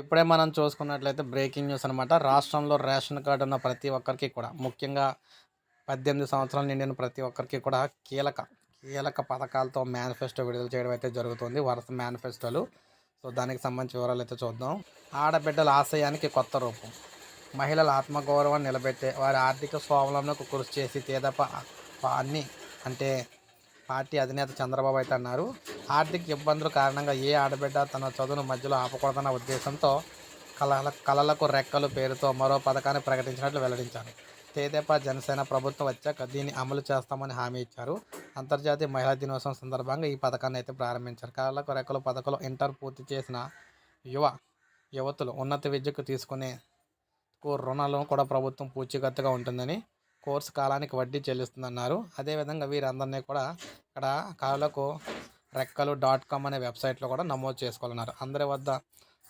ఇప్పుడే మనం చూసుకున్నట్లయితే బ్రేకింగ్ న్యూస్ అనమాట రాష్ట్రంలో రేషన్ కార్డు ఉన్న ప్రతి ఒక్కరికి కూడా ముఖ్యంగా పద్దెనిమిది సంవత్సరాలు నిండిన ప్రతి ఒక్కరికి కూడా కీలక కీలక పథకాలతో మేనిఫెస్టో విడుదల చేయడం అయితే జరుగుతుంది వరుస మేనిఫెస్టోలు. సో దానికి సంబంధించి వివరాలు అయితే చూద్దాం. ఆడబిడ్డల ఆశయానికి కొత్త రూపం. మహిళల ఆత్మగౌరవాన్ని నిలబెట్టే వారి ఆర్థిక స్వావలంబనకు కృషి చేసి తేదప అన్ని అంటే పార్టీ అధినేత చంద్రబాబు అయితే అన్నారు. ఆర్థిక ఇబ్బందుల కారణంగా ఏ ఆడబిడ్డ తన చదువును మధ్యలో ఆపకూడదన్న ఉద్దేశంతో కళల కళలకు రెక్కలు పేరుతో మరో పథకాన్ని ప్రకటించినట్లు వెల్లడించారు. తేదేపా జనసేన ప్రభుత్వం వచ్చాక దీన్ని అమలు చేస్తామని హామీ ఇచ్చారు. అంతర్జాతీయ మహిళా దినోత్సవం సందర్భంగా ఈ పథకాన్ని అయితే ప్రారంభించారు. కళలకు రెక్కలు పథకంలో ఇంటర్ పూర్తి చేసిన యువ యువతులు ఉన్నత విద్యకు తీసుకునే రుణాలను కూడా ప్రభుత్వం పూచీకత్తుగా ఉంటుందని కోర్సు కాలానికి వడ్డీ చెల్లిస్తుందన్నారు. అదేవిధంగా వీరందరినీ కూడా ఇక్కడ కళలకు రెక్కలు డాట్ కామ్ అనే వెబ్సైట్లో కూడా నమోదు చేసుకోవాలన్నారు. అందరి వద్ద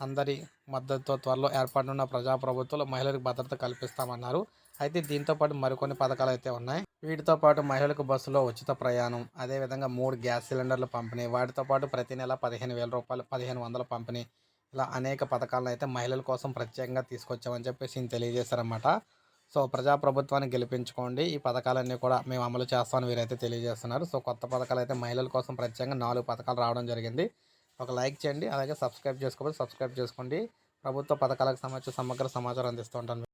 అందరి మద్దతుతో త్వరలో ఏర్పడనున్న ప్రజాప్రభుత్వంలో మహిళలకు భద్రత కల్పిస్తామన్నారు. అయితే దీంతో పాటు మరికొన్ని పథకాలు అయితే ఉన్నాయి. వీటితో పాటు మహిళలకు బస్సులో ఉచిత ప్రయాణం అదేవిధంగా మూడు గ్యాస్ సిలిండర్లు పంపిణీ వాటితో పాటు ప్రతి నెల పదిహేను వేల రూపాయలు పదిహేను వందల పంపిణీ ఇలా అనేక పథకాలను అయితే మహిళల కోసం ప్రత్యేకంగా తీసుకొచ్చామని చెప్పేసి తెలియజేశారన్నమాట. సో ప్రజాప్రభుత్వాన్ని గెలిపించుకోండి. ఈ పథకాలన్నీ కూడా మేము అమలు చేస్తామని వీరైతే తెలియజేస్తున్నారు. సో కొత్త పథకాలు అయితే మహిళల కోసం ప్రత్యేకంగా నాలుగు పథకాలు రావడం జరిగింది. ఒక లైక్ చేయండి. అలాగే సబ్స్క్రైబ్ చేసుకోవాలి సబ్స్క్రైబ్ చేసుకోండి. ప్రభుత్వ పథకాలకు సంబంధించి సమగ్ర సమాచారం అందిస్తూ ఉంటాను.